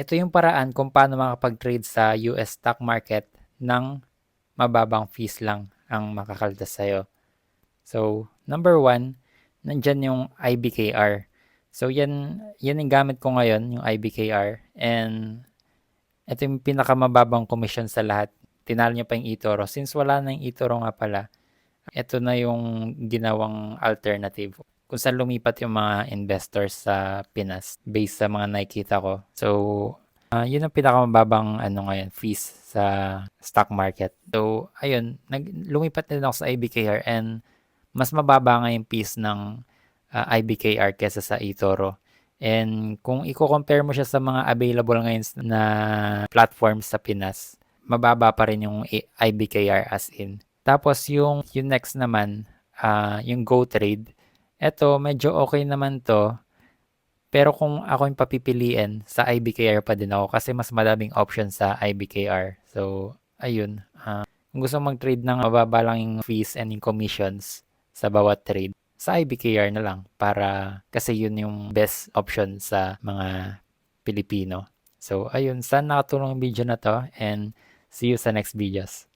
ito yung paraan kung paano makapag-trade sa US stock market ng mababang fees lang ang makakaltas sa'yo. So, number one, nandyan yung IBKR. So, yan, yan yung gamit ko ngayon, yung IBKR. And, ito yung pinakamababang commission sa lahat. Tinalo niya pa yung eToro. Since wala na yung eToro nga pala, ito na yung ginawang alternative kung saan lumipat yung mga investors sa Pinas based sa mga nakikita ko. So, ah, yun ang pinakamababang ano ngayon, fees sa stock market. So, ayun, nag, lumipat din ako sa IBKR and mas mababa nga yung fees ng ah, IBKR kesa sa eToro. And kung i-compare mo siya sa mga available ngayon na platforms sa Pinas, mababa pa rin yung IBKR as in. Tapos yung, yung next naman, ah, yung GoTrade, eto medyo okay naman to. Pero kung ako yung papipiliin, sa IBKR pa din ako kasi mas madaming option sa IBKR. So, ayun. ah, kung gusto mag-trade ng mababa lang yung fees and yung commissions sa bawat trade, sa IBKR na lang para kasi yun yung best option sa mga Pilipino. So, ayun. Sana nakatulong yung video na to and see you sa next videos.